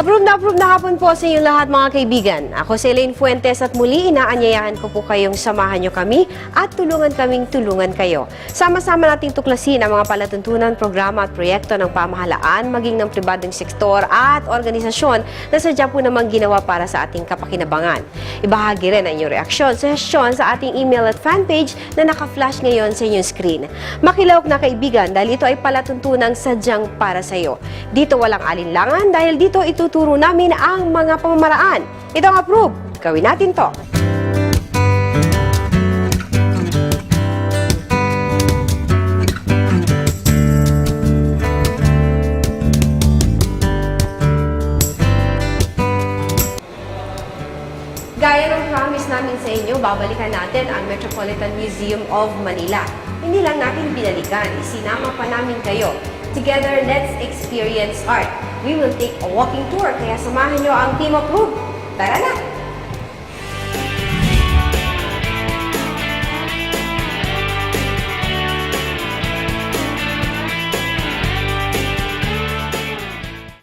Approve na approve na hapon po sa inyong lahat mga kaibigan. Ako si Elaine Fuentes at muli inaanyayahan ko po kayong samahan nyo kami at tulungan kaming tulungan kayo. Sama-sama nating tuklasin ang mga palatuntunan, programa at proyekto ng pamahalaan, maging ng pribadong sektor at organisasyon na sadya po namang ginawa para sa ating kapakinabangan. Ibahagi rin ang inyong reaksyon, suggestion sa ating email at fanpage na naka-flash ngayon sa inyong screen. Makilawak na kaibigan dahil ito ay palatuntunang sadyang para sa iyo. Dito walang alinlangan dahil dito ituturo namin ang mga pamamaraan. Ito ang approve. Gawin natin to. Gaya ng promise namin sa inyo, babalikan natin ang Metropolitan Museum of Manila. Hindi lang natin binalikan, isinama pa namin kayo. Together, let's experience art. We will take a walking tour, kaya samahan nyo ang Team Approve. Tara na!